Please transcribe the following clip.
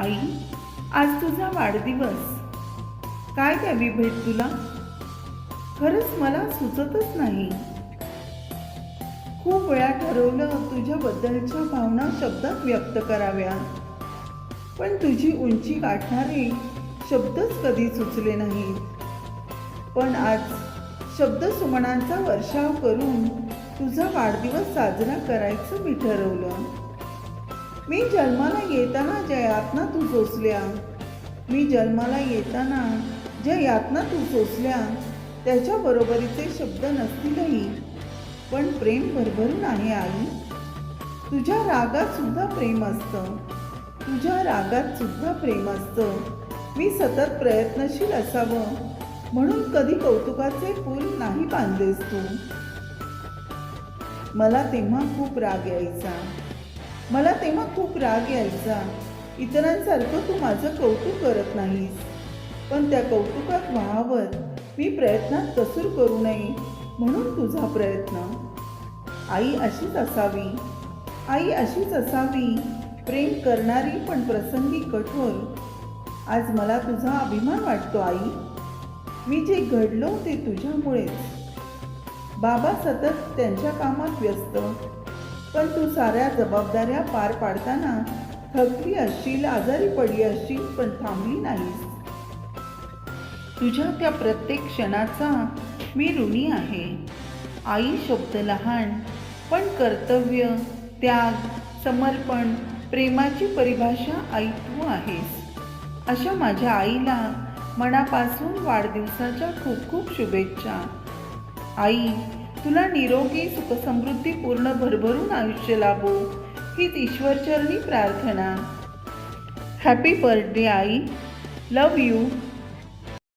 आई आज तुझा वाढदिवस. काय द्यावी भेट तुला? खरंच मला सुचतच नाही. खूप वेळा ठरवलं तुझ्याबद्दलच्या भावना शब्दात व्यक्त कराव्या. पण तुझी उंची गाठणारे शब्दच कधी सुचले नाहीत. पण आज शब्द सुमनांचा वर्षाव करून तुझा वाढदिवस साजरा करायचं मी ठरवलं. मी जन्माला येताना ज्या यातना तू सोसल्या मी जन्माला येताना ज्या यातना तू सोसल्या त्याच्या बरोबरीचे शब्द नसतीलही. पण प्रेम भरभरून आहे आई. तुझ्या रागात सुद्धा प्रेम असतं. तुझ्या रागात सुद्धा प्रेम असतं. मी सतत प्रयत्नशील असावं. म्हणून कधी कौतुकाचे फूल नाही बांधलेस तू. मला तेव्हा खूप राग यायचा. मला तेव्हा खूप राग यायचा. इतरांसारखं तू माझं कौतुक करत नाहीस. पण त्या कौतुकात व्हावत मी प्रयत्नात कसूर करू नये म्हणून तुझा प्रयत्न. आई अशीच असावी. आई अशीच असावी. प्रेम करणारी पण प्रसंगी कठोर. आज मला तुझा अभिमान वाटतो आई. मी जे घडलो ते तुझ्यामुळेच. बाबा सतत त्यांच्या कामात व्यस्त. पण तू साऱ्या जबाबदाऱ्या पार पाडताना थकली असशील आजारी पडली असशील पण थांबली नाहीस. तुझ्या त्या प्रत्येक क्षणाचा मी ऋणी आहे. आई शब्द लहान पण कर्तव्य त्याग समर्पण प्रेमाची परिभाषा आई तू आहेस. अशा माझ्या आईला मनापासून वाढदिवसाच्या खूप खूप शुभेच्छा. आई तुला निरोगी सुखसमृद्धी पूर्ण भरभरून आयुष्य लाभो. हीच ईश्वरचरणी प्रार्थना. Happy birthday I. Love you